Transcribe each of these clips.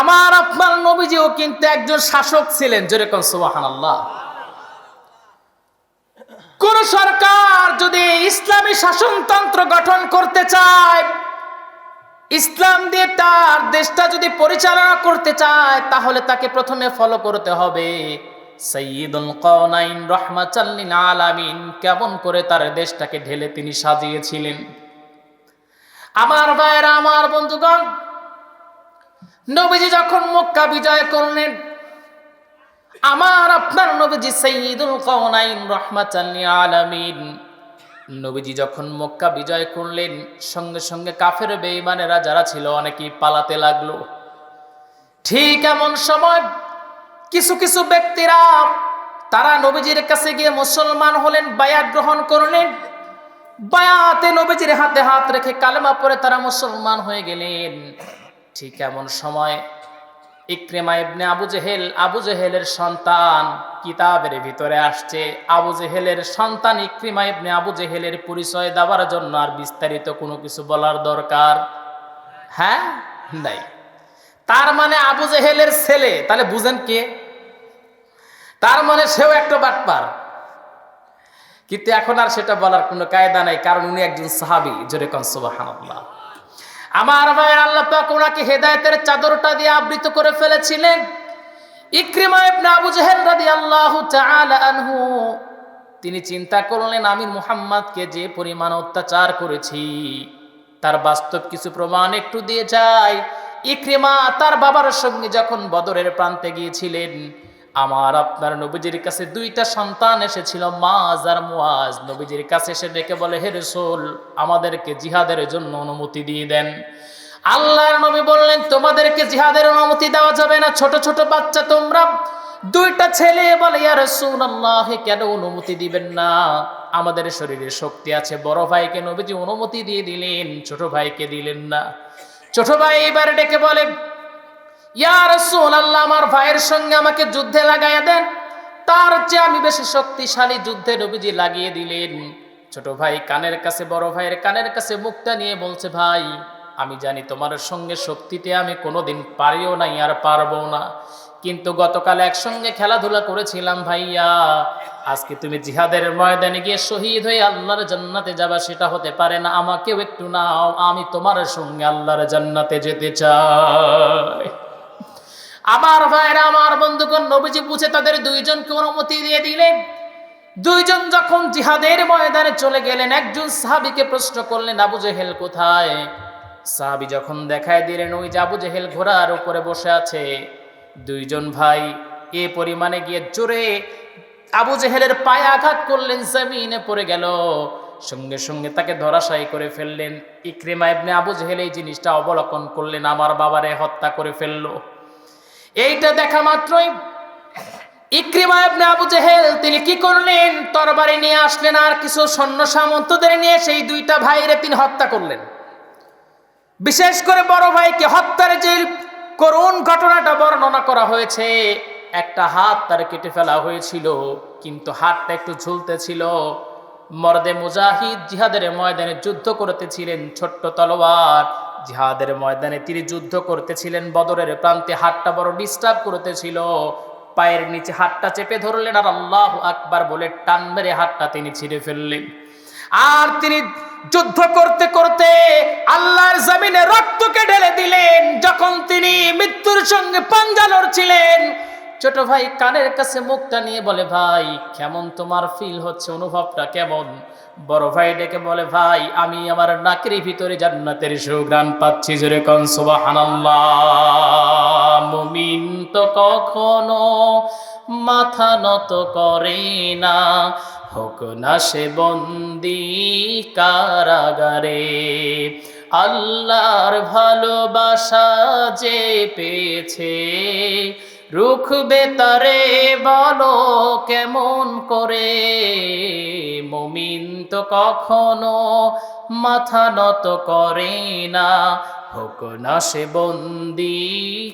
আমার আপনার নবীজিও কিন্তু একজন শাসক ছিলেন যেরকম সুবাহান আল্লাহ কোন সরকার যদি ইসলামী শাসনতন্ত্র গঠন করতে চায়, ইসলাম দিয়ে তার দেশটা যদি পরিচালনা করতে চায়, তাহলে তাকে প্রথমে ফলো করতে হবে। কেমন করে তার দেশটাকে ঢেলে তিনি সাজিয়েছিলেন। আমার ভাইয়েরা, আমার বন্ধুগণ নবীজি যখন মক্কা বিজয় করলেন, আমার আপনার নবীজি সৈয়দুল কওনাইন রহমাচাল্লিন আলামিন নবীজি যখন মক্কা বিজয় করলেন, সঙ্গে সঙ্গে কাফের বেঈমানেরা যারা ছিল অনেকেই পালাতে লাগল। ঠিক এমন সময় কিছু কিছু ব্যক্তিরা, তারা নবীজির কাছে গিয়ে মুসলমান হলেন, বায়াত গ্রহণ করলেন। বায়াতে নবীজির হাতে হাত রেখে কালেমা পরে তারা মুসলমান হয়ে গেলেন। ঠিক এমন সময়। ইক্রেমা ইবনে আবু জেহেল, আবু জেহেলের সন্তান কিতাবের ভিতরে আসছে। আবু জেহেলের সন্তান ইক্রিমা ইবনে আবু জেহেলের পরিচয় দেওয়ার জন্য আর বিস্তারিত কোনো কিছু বলার দরকার? হ্যাঁ? নাই। তার মানে আবু জেহেলের ছেলে, তাহলে বুঝেন কে? তার মানে সেও একটা বাটপার। কিন্তু এখন আর সেটা বলার কোনো কায়দা নাই, কারণ উনি একজন সাহাবি, জোরে কনসুবাহান্লাহ আমার ভাইয়ের আল্লাহ পাক ওনাকে হেদায়েতের চাদরটা দিয়ে আবৃত করে ফেলেছিলেন। ইক্রিমা ইবনে আবু জেহেল রাদিয়াল্লাহু তাআলা আনহু, তিনি চিন্তা করলেন, আমি মুহাম্মাদকে যে পরিমাণ অত্যাচার করেছি, তার বাস্তব কিছু প্রমাণ একটু দিয়ে যাই ইক্রিমা তার বাবার সঙ্গে যখন বদরের প্রান্তে গিয়েছিলেন আমার আপনার নবীজির কাছে দুইটা সন্তান এসেছিল, মাজ আর মুয়াজ। নবীজির কাছে এসে ডেকে বলে, হে রসুল, আমাদেরকে জিহাদের জন্য অনুমতি দিয়ে দেন। আল্লাহর নবী বললেন, তোমাদেরকে জিহাদের অনুমতি দেওয়া যাবে না, ছোট ছোট বাচ্চা তোমরা। দুইটা ছেলে বলে, ইয়া রাসূলুল্লাহ, কেন অনুমতি দিবেন না? আমাদের শরীরে শক্তি আছে, বড় ভাইকে নবীজি অনুমতি দিয়ে দিলেন, ছোট ভাইকে দিলেন না। ছোট ভাই এবার ডেকে বলে ইয়া রাসূলুল্লাহ, আমার ভাইয়ের সঙ্গে আমাকে যুদ্ধে লাগাইয়া দেন। তার চেয়ে আমি বেশি শক্তিশালী যুদ্ধে নবীজি লাগিয়ে দিলেন। ছোট ভাই কানের কাছে, বড় ভাইয়ের কানের কাছে মুখটা নিয়ে বলছে, ভাই, আমি জানি তোমার সঙ্গে শক্তিতে আমি কোনোদিন পারিও নাই, আর পারব না। কিন্তু গতকাল একসঙ্গে খেলাধুলা করেছিলাম, ভাইয়া। আজকে তুমি জিহাদের ময়দানে গিয়ে শহীদ হয়ে আল্লাহর জান্নাতে যাবা, সেটা হতে পারে না। আমাকেও একটু নাও, আমি তোমার সঙ্গে আল্লাহর জান্নাতে যেতে চাই। আমার ভাইরা, আমার বন্ধুগণ, নবীজি বুঝে তাদের দুইজনকে অনুমতি দিয়ে দিলেন। দুইজন যখন জিহাদের ময়দানে চলে গেলেন, একজন সাহাবিকে প্রশ্ন করলেন, আবু জেহেল কোথায়? সাহাবি যখন দেখায় দিলেন, ওই যে আবু জেহেল ঘোড়ার উপরে বসে আছে। দুইজন ভাই এ পরিমাণে গিয়ে জোরে আবু জেহেলের পায়ে আঘাত করলেন, জমিনে পড়ে গেল। সঙ্গে সঙ্গে তাকে ধরাশায়ী করে ফেললেন। ইক্রিমা ইবনে আবু জেহেল এই জিনিসটা অবলোকন করলেন, আমার বাবারে হত্যা করে ফেলল। এইটা দেখা মাত্রই ইক্রিমা ইবনে আবু জেহেল, তিনি কি করলেন? তরবারি নিয়ে আসলেন আর কিছু সৈন্য সামন্তদের নিয়ে সেই দুইটা ভাইরে তিনি হত্যা করলেন। বিশেষ করে বড় ভাইকে হত্যার যে করুণ ঘটনাটা বর্ণনা করা হয়েছে, একটা হাত তার কেটে ফেলা হয়েছিল, কিন্তু হাতটা একটু ঝুলতেছিল। মর্দে মুজাহিদ জিহাদের ময়দানে যুদ্ধ করতেছিলেন ছোট্ট তলোয়ার। জিহাদের ময়দানে তিনি যুদ্ধ করতেছিলেন, বদরের প্রান্তে হাতটা বড় ডিস্টার্ব করতেছিল। পায়ের নিচে হাতটা চেপে ধরলেন আর আল্লাহ আকবার বলে টান মেরে হাতটা তিনি ছিঁড়ে ফেললেন। আর তিনি যুদ্ধ করতে করতে আল্লাহর জমিনে রক্তকে ঢেলে দিলেন। যখন তিনি মৃত্যুর সঙ্গে পাঞ্জা লড়ছিলেন ছোট ভাই কানের কাছে মুখটা নিয়ে বলে, ভাই, কেমন তোমার ফিল হচ্ছে? অনুভবটা কেমন? বড় ভাই ডেকে বলে, ভাই, আমি আমার নাকের ভিতরে জান্নাতের সুগ্রাণ পাচ্ছি জোরে কন মুমিন তো কখনো মাথা নত করে না। হোক না সে বন্দি কারাগারে, আল্লাহর ভালোবাসা যে পেয়েছে রুখবে তারে, বলো কেমন করে? মুমিন তো কখনো মাথা নত করে না, হোক না সে বন্দি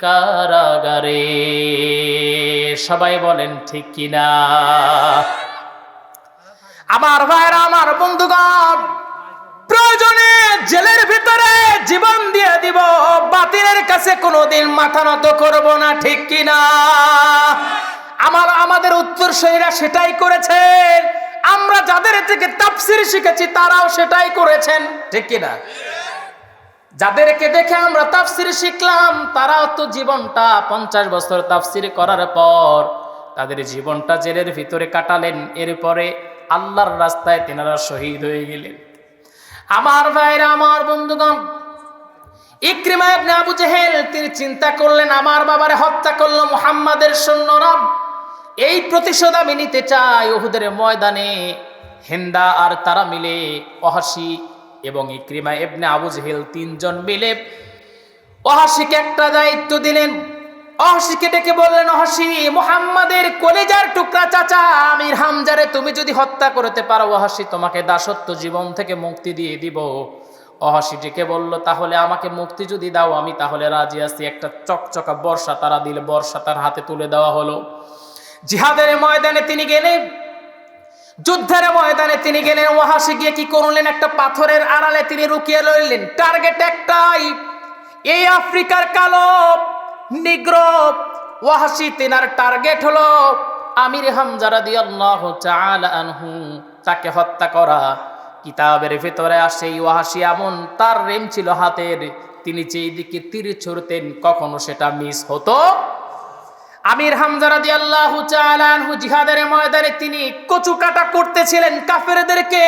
কারাগারে। সবাই বলেন, ঠিক কিনা? আমার ভাইরা, আমার বন্ধুগণ জেলের ভিতরে জীবন দিয়ে দিব, বাতিলের কাছে কোনোদিন মাথা নত করব না, ঠিক কিনা? আমার, আমাদের উত্তরসূরিরা সেটাই করেছেন। আমরা যাদের থেকে তাফসির শিখেছি, তারাও সেটাই করেছেন, ঠিক কিনা? যাদেরকে দেখে আমরা তাফসির শিখলাম, তারাও তো জীবনটা পঞ্চাশ বছর তাফসির করার পর তাদের জীবনটা জেলের ভিতরে কাটালেন। এরপরে আল্লাহর রাস্তায় তেনারা শহীদ হয়ে গেলেন। আমার ভাইরা, আমার বন্ধুগণ, ইক্রিমা ইবনে আবু জেহেল তিনি চিন্তা করলেন, আমার বাবারে হত্যা করল মুহাম্মাদের সৈন্যরা এই প্রতিশোধ আমি নিতে চাই ওহুদের ময়দানে। হেন্দা আর তারা মিলে অহাসি এবং ইক্রিমা ইবনে আবু জেহেল তিনজন মিলে অহাসিকে একটা দায়িত্ব দিলেন। অহাসিকে ডেকে বললেন, অহাসি, মুহাম্মাদের কলেজার টুকরা চাচা, আমির হামজারে তুমি যদি হত্যা করতে পারো, অহাসি, তোমাকে দাসত্ব জীবন থেকে মুক্তি দিয়ে দিব। অহাসি ডেকে বলল, তাহলে আমাকে মুক্তি যদি দাও, আমি তাহলে রাজি আছি। একটা চকচকা বর্ষা তারা দিলে, বর্ষা তার হাতে তুলে দেওয়া হলো। জিহাদের ময়দানে তিনি গেলেন যুদ্ধের ময়দানে তিনি গেলেন ওহাসি গিয়ে কি করলেন? একটা পাথরের আড়ালে তিনি রুকিয়ে লইলেন। টার্গেট একটাই, এই আফ্রিকার কালো নিগ্র। ওয়াহাসি তেনার টার্গেট হলো আমির হামজারা দিয়ে আল্লাহ আনহু, তাকে হত্যা করা। কিতাবের ভেতরে আসে ওয়াহাসি এমন, তার রেম ছিল হাতের। তিনি যেই দিকে তীর ছুড়তেন, কখনো সেটা মিস হতো। আমির হামজারা দিয়ে আল্লাহ আনহু জিহাদের ময়দানে তিনি কচু কাটা করতেছিলেন কাফেরদেরকে।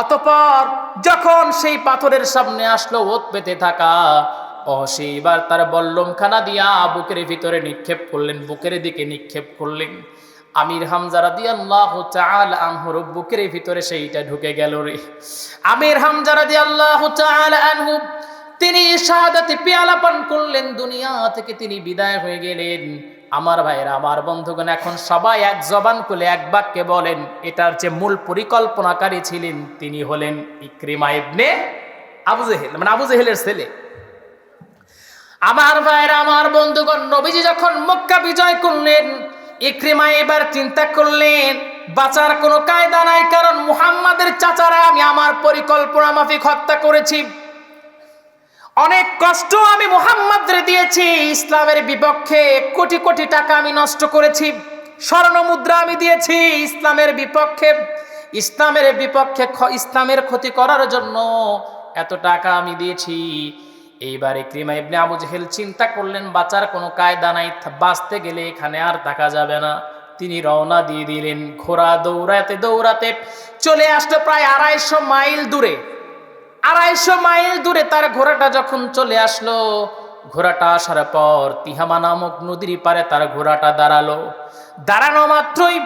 অতপর যখন সেই পাথরের সামনে আসলো ওত পেতে থাকা ও সেইবার তার বল্লমখানা দিয়া বুকের ভিতরে নিক্ষেপ করলেন, বুকের দিকে নিক্ষেপ করলেন। আমির হামজারা দিয়ে আল্লাহ চাল আনহুর বুকের ভিতরে সেইটা ঢুকে গেল রে। আমির হামজারা দিয়ে আল্লাহ চাল আনহু, তিনি শাহাদাতে পেয়ালা পান করলেন, দুনিয়া থেকে তিনি বিদায় হয়ে গেলেন। আমার ভাইয়েরা, আমার বন্ধুগণ, এখন সবাই এক জবান খুলে এক বাক্যে বলেন, এটার যে মূল পরিকল্পনাকারী ছিলেন, তিনি হলেন ইক্রিমা ইবনে আবু জেহেল মানে আবু জেহেলের ছেলে। আমার ভাইয়েরা, আমার বন্ধুগণ, নবীজি যখন মক্কা বিজয় করলেন, ইক্রিমা এবার চিন্তা করলেন, বাঁচার কোনো কায়দা নাই, কারণ মুহাম্মাদের চাচারা, আমি আমার পরিকল্পনা মাফিক হত্যা করেছি। অনেক কষ্ট আমি মোহাম্মদরে দিয়েছি, ইসলামের বিপক্ষে কোটি কোটি টাকা আমি নষ্ট করেছি স্বর্ণ মুদ্রা আমি দিয়েছি, ইসলামের বিপক্ষে ইসলামের বিপক্ষে ইসলামের ক্ষতি করার জন্য এত টাকা আমি দিয়েছি। এইবারে ক্রিমা ইবনে আবু জেহেল চিন্তা করলেন, বাঁচার কোনো কায়দা নাই বাঁচতে গেলে এখানে আর থাকা যাবে না। তিনি রওনা দিয়ে দিলেন, ঘোড়া দৌড়াতে দৌড়াতে চলে আসলো প্রায় আড়াইশো মাইল দূরে। আড়াইশো মাইল দূরে তার ঘোড়াটা যখন চলে আসলো, ঘোড়াটা আসার পর তিহামা নামক নদীর পারে তার ঘোড়াটা দাঁড়াল। দাঁড়ানো মাত্রই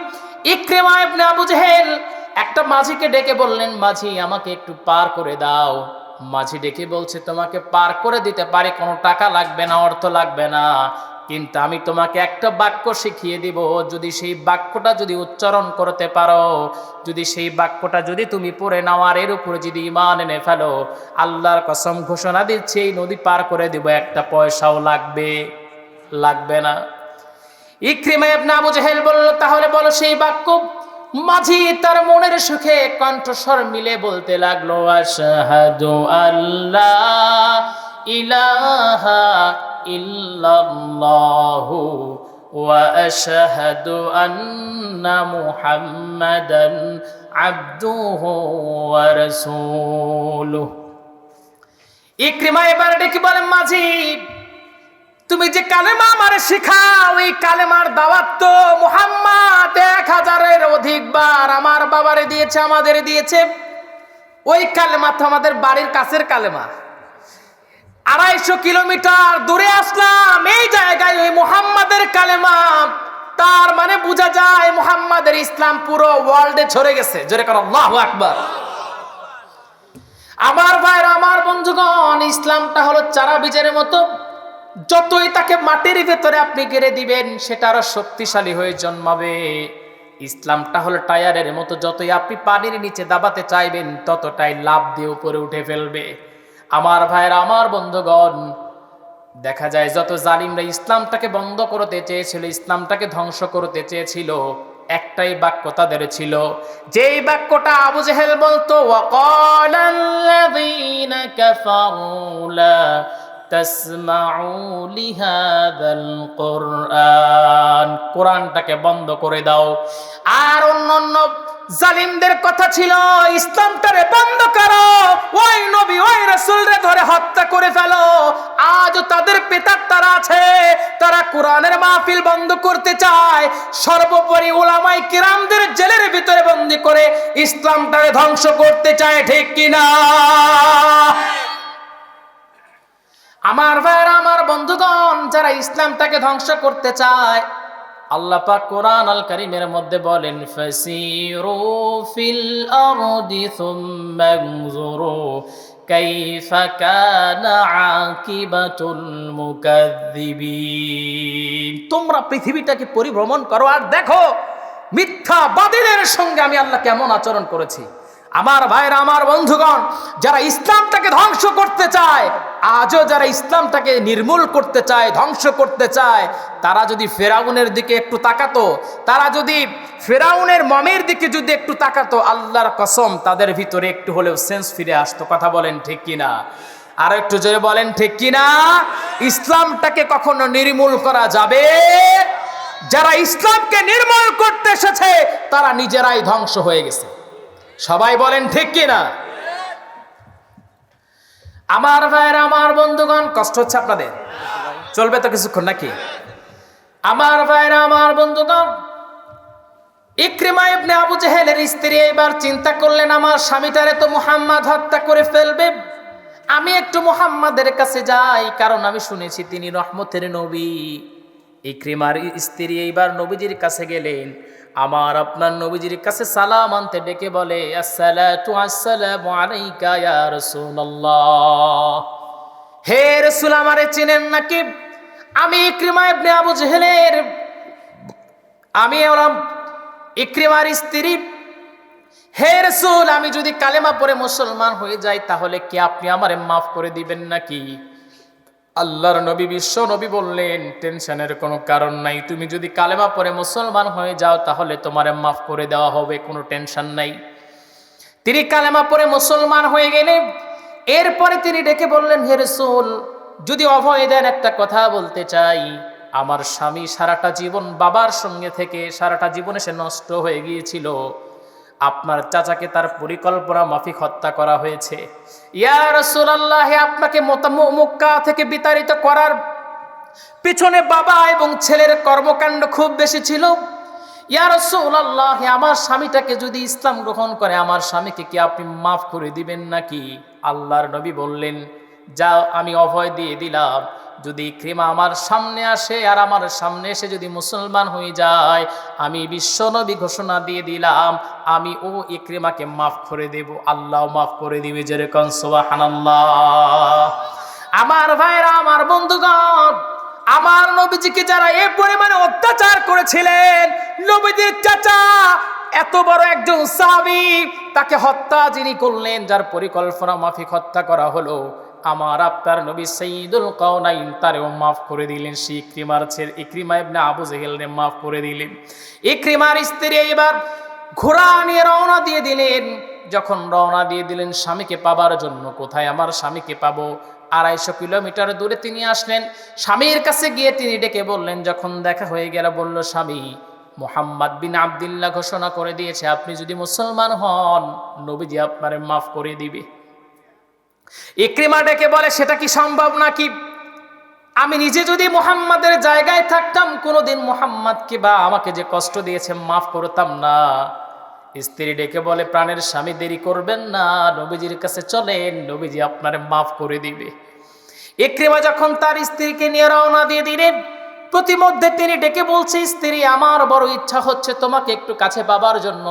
ইক্রেমা ইবনে আবু জেহেল একটা মাঝিকে ডেকে বললেন, মাঝি, আমাকে একটু পার করে দাও। মাঝি ডেকে বলছে, তোমাকে পার করে দিতে পারে, কোনো টাকা লাগবে না, অর্থ লাগবে না। কিন্তু আমি তোমাকে একটা বাক্য শিখিয়ে দিব, যদি সেই বাক্যটা যদি উচ্চারণ করতে পারো, যদি সেই বাক্যটা যদি তুমি পড়ে নাও, আর এর উপরে যদি ইমান এনে ফেলো, আল্লাহর কসম ঘোষণা দিচ্ছে, এই নদী পার করে দিব, একটা পয়সাও লাগবে লাগবে না। ইক্রিমা ইবনে আবু জাহেল বলল, তাহলে বলো, সেই বাক্য মাঝি তার মনের সুখে কণ্ঠস্বর মিলে বলতে লাগল, আশহাদু আল্লাহ ইলাহা ইল্লাল্লাহু ওয়া আশহাদু আন্না মুহাম্মাদান আবদুহু ওয়া রাসূলুহু। ইক্রিমা এবার ডেকে বলেন, মাঝি, তুমি যে কালেমা আমার শিখাও, এই কালেমার দাওয়াত তো মুহাম্মদ এক অধিকবার আমার বাবারে দিয়েছে, আমাদের দিয়েছে। ওই কালেমা তো আমাদের বাড়ির কাছের কালেমা। আড়াইশো কিলোমিটার দূরে আসলাম, এই জায়গায় ওই মুহাম্মাদের কালেমা। তার মানে বোঝা যায় মুহাম্মাদের ইসলাম পুরো ওয়ার্ল্ডে ছড়ে গেছে। জোরে কর, আল্লাহু আকবার। আমার ভাইরা, আমার বন্ধুগণ, ইসলামটা হলো চারা বীজের মতো। যতই তাকে মাটির ভেতরে আপনি গেড়ে দিবেন, সেটা আরও শক্তিশালী হয়ে জন্মাবে। ইসলামটা হলো টায়ারের মতো, যতই আপনি পানির নিচে দাবাতে চাইবেন, ততটাই লাভ দিয়ে উপরে উঠে ফেলবে। আমার ভাইয়ের, আমার বন্ধুগণ, দেখা যায় যত জালিমরা ইসলামটাকে বন্ধ করতে চেয়েছিল, ইসলামটাকে ধ্বংস করতে চেয়েছিল, একটাই বাক্য তাদের ছিল, যেই বাক্যটা আবু জেহেল বলতো কোরআনটাকে বন্ধ করে দাও। আর অন্য অন্য জালিমদের কথা ছিল, ইসলামটারে বন্ধ করো। ওই নবী, ওই রাসূলরে ধরে হত্যা করে ফেলো। আজ তাদের পিতার তারা আছে। তারা কোরআনের মাহফিল বন্ধ করতে চায়। সর্বোপরি উলামাই কিরামদের জেলের ভিতরে বন্দি করে ইসলামটারে ধ্বংস করতে চায়, ঠিক কিনা? আমার ভাইরা আমার বন্ধুগণ যারা ইসলাম তাকে ধ্বংস করতে চায়, আল্লাহ পাক কোরআন আল কারিমের মধ্যে বলেন, ফাসিরু ফিল আরদি সুম্মা انظুরু কাইফা কানা আকিবাতুল মুকাজ্জিবিন তোমরা পৃথিবীটাকে পরিভ্রমণ করো আর দেখো মিথ্যাবাদীদের সঙ্গে আমি আল্লাহ কেমন আচরণ করেছি। আমার ভাইরা আমার বন্ধুগণ যারা ইসলামটাকে ধ্বংস করতে চায় আজও যারা ইসলামটাকে নির্মূল করতে চায়, ধ্বংস করতে চায়, তারা যদি ফেরাউনের দিকে একটু তাকাতো, তারা যদি ফেরাউনের মমের দিকে যদি একটু তাকাতো, আল্লাহর কসম তাদের ভিতরে একটু হলেও সেন্স ফিরে আসতো। কথা বলেন ঠিক কিনা? আর একটু জোরে বলেন ঠিক কিনা? ইসলামটাকে কখনো নির্মূল করা যাবে? যারা ইসলামকে নির্মূল করতে এসেছে, তারা নিজেরাই ধ্বংস হয়ে গেছে। সবাই বলেন ঠিক কিনা? আমার ভাইয়ের, আমার বন্ধুগণ, কষ্ট হচ্ছে আপনাদের? চলবে তো কিছুক্ষণ নাকি? আমার ভাইয়ের, আমার বন্ধুগণ, ইক্রিমা ইবনে আবু জেহেলের স্ত্রী এবার চিন্তা করলেন, আমার স্বামীটারে তো মুহাম্মদ হত্যা করে ফেলবে। আমি একটু মুহাম্মাদের কাছে যাই, কারণ আমি শুনেছি তিনি রহমতের নবী। ইক্রিমার স্ত্রী এইবার নবীজির কাছে গেলেন। আমার আপনার নবীজির কাছে সালাম আনতে ডেকে বলে, আসসালাতু আসসালামু আলাইকা ইয়া রাসূলুল্লাহ। হে রাসূল, আমারে চিনেন নাকি? আমি ইক্রিমা ইবনে আবু জেহেলের, আমি হলাম ইক্রিমার স্ত্রী। হে রসুল, আমি যদি কালেমা পরে মুসলমান হয়ে যাই, তাহলে কি আপনি আমারে মাফ করে দিবেন নাকি? আল্লাহর নবী, বিশ্ব নবী বললেন, টেনশনের কোনো কারণ নাই। তুমি যদি কালেমা পরে মুসলমান হয়ে যাও, তাহলে তোমারে মাফ করে দেওয়া হবে, কোনো টেনশন নাই। তিনি কালেমা পরে মুসলমান হয়ে গেলে, এরপরে তিনি ডেকে বললেন, হে রসুল, যদি অভয় দেন একটা কথা বলতে চাই, আমার স্বামী সারাটা জীবন বাবার সঙ্গে থেকে, সারাটা জীবনে সে নষ্ট হয়ে গিয়েছিল। আপনার চাচাকে তার পরিকল্পনা মাফিক হত্যা করা হয়েছে। ইয়া রসুলাল্লাহ আপনাকে মক্কা থেকে বিতাড়িত করার পিছনে বাবা এবং ছেলের কর্মকাণ্ড খুব বেশি ছিল। ইয়া রসুলাল্লাহ আমার স্বামীটাকে যদি ইসলাম গ্রহণ করে, আমার স্বামীকে কি আপনি মাফ করে দিবেন নাকি? আল্লাহর নবী বললেন যা আমি অভয় দিয়ে দিলাম। যদি ক্রিমা আমার সামনে আসে আর আমার সামনে এসে যদি মুসলমান হয়ে যায়, আমি বিশ্বনবী ঘোষণা দিয়ে দিলাম, আমি ও ইক্রিমাকে মাফ করে দেব, আল্লাহ মাফ করে দিবে যেরকম সোহানাল্লাহ আমার ভাইরা, আমার বন্ধুগণ, আমার নবীজিকে যারা এ পরিমাণে অত্যাচার করেছিলেন নবীজির চাচা এত বড় একজন সাহাবী, তাকে হত্যা যিনি করলেন, যার পরিকল্পনা মাফিক হত্যা করা হলো আমার আপনার নবী সঈদুল কাউনাইন তারেও মাফ করে দিলেন, সেই ইক্রিমার ছেলে ইক্রিমা ইবনে আবু জেহেলনে মাফ করে দিলেন। ইক্রিমার স্ত্রী এবার ঘোড়া নিয়ে রওনা দিয়ে দিলেন। যখন রওনা দিয়ে দিলেন, স্বামীকে পাবার জন্য কোথায়? আমার স্বামীকে পাবো। আড়াইশো কিলোমিটার দূরে তিনি আসলেন। স্বামীর কাছে গিয়ে তিনি ডেকে বললেন, যখন দেখা হয়ে গেল, বলল, স্বামী, মোহাম্মদ বিন আবদুল্লাহ ঘোষণা করে দিয়েছে, আপনি যদি মুসলমান হন, নবীজি আপনারে মাফ করে দিবে। ইক্রিমা ডেকে বলে, সেটা কি সম্ভব নাকি? আমি নিজে যদি মোহাম্মদের জায়গায় থাকতাম, কোনোদিন মুহাম্মাদকে বা আমাকে যে কষ্ট দিয়েছে, মাফ করতাম না। স্ত্রী ডেকে বলে, প্রাণের স্বামী দেরি করবেন না, নবীজির কাছে চলেন, নবীজি আপনারে মাফ করে দিবে। ইক্রিমা যখন তার স্ত্রীকে নিয়ে রওনা দিয়ে দিলেন, প্রতিমধ্যে তিনি ডেকে বলছে, স্ত্রী, আমার বড় ইচ্ছা হচ্ছে তোমাকে একটু কাছে পাবার জন্য।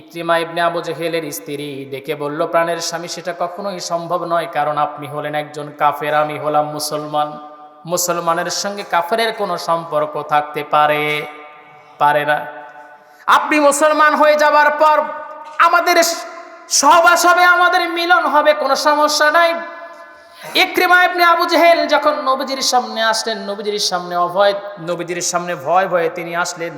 ইক্রিমা ইবনে আবু জেহেলের স্ত্রী ডেকে বলল, প্রাণের স্বামী সেটা কখনোই সম্ভব নয়, কারণ আপনি হলেন একজন কাফের, আমি হলাম মুসলমান। মুসলমানের সঙ্গে কাফেরের কোনো সম্পর্ক থাকতে পারে পারে না। আপনি মুসলমান হয়ে যাবার পর আমাদের সহবাস হবে, আমাদের মিলন হবে, কোনো সমস্যা নাই। ইক্রিমা ইবনে আবু জেহেল যখন নবীজির সামনে আসলেন, নবীজির সামনে অভয়, নবীজির সামনে ভয় ভয়ে তিনি আসলেন।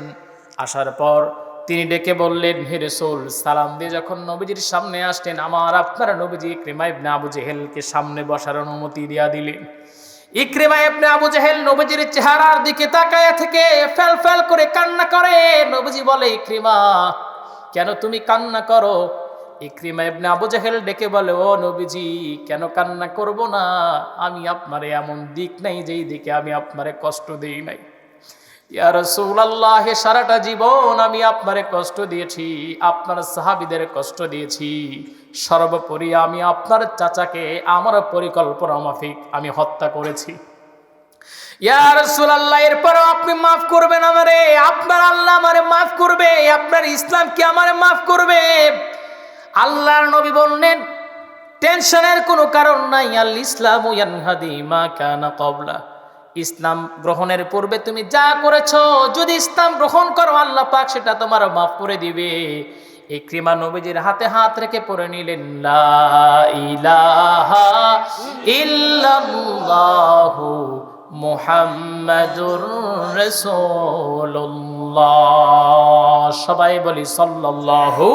আসার পর তিনি ডেকে বললেন, হে রসুল, সালাম দিয়ে যখন নবীজির সামনে আসলেন, আমার আপনারা নবীজি ইকরিমা ইবনে আবু জেহেলকে সামনে বসার অনুমতি দিয়া দিলেন। ইকরিমা ইবনে আবু জেহেল নবীজির চেহারার দিকে তাকায়া থেকে ফেল ফেল করে কান্না করে। নবীজি বলে, ইকরিমা, কেন তুমি কান্না করো? ইকরিমা ইবনে আবু জাহেল ডেকে বলে, ও নবীজি, কেন কান্না করব না? আমি আপনারে এমন দিক নাই যেই দিকে আমি আপনারে কষ্ট দেই নাই। ইয়া রাসূলুল্লাহ, সারাটা জীবন আমি আপনারে কষ্ট দিয়েছি, আপনার সাহাবীদের কষ্ট দিয়েছি। সর্বোপরি আমি আপনার চাচাকে, আমার পরিকল্পনা মাফিক আমি হত্যা করেছি। এরপরও আপনি মাফ করবেন আমারে, আপনার আল্লাহ আমারে মাফ করবে, আপনার ইসলাম কি আমারে মাফ করবে? আল্লাহর নবী বললেন, টেনশনের কোনো কারণ নাই আল ইসলাম মা কানা কবলা ইসলাম গ্রহণের পূর্বে তুমি যা করেছ, যদি ইসলাম গ্রহণ করো, আল্লাহ পাক সেটা তোমার মাফ করে দিবে। এই ক্রিমা নবীজির হাতে হাত রেখে পড়ে নিলেন ইল্লাল্লাহু মুহাম্মাদুর রাসূলুল্লাহ। সবাই বলি, সাল্লাল্লাহু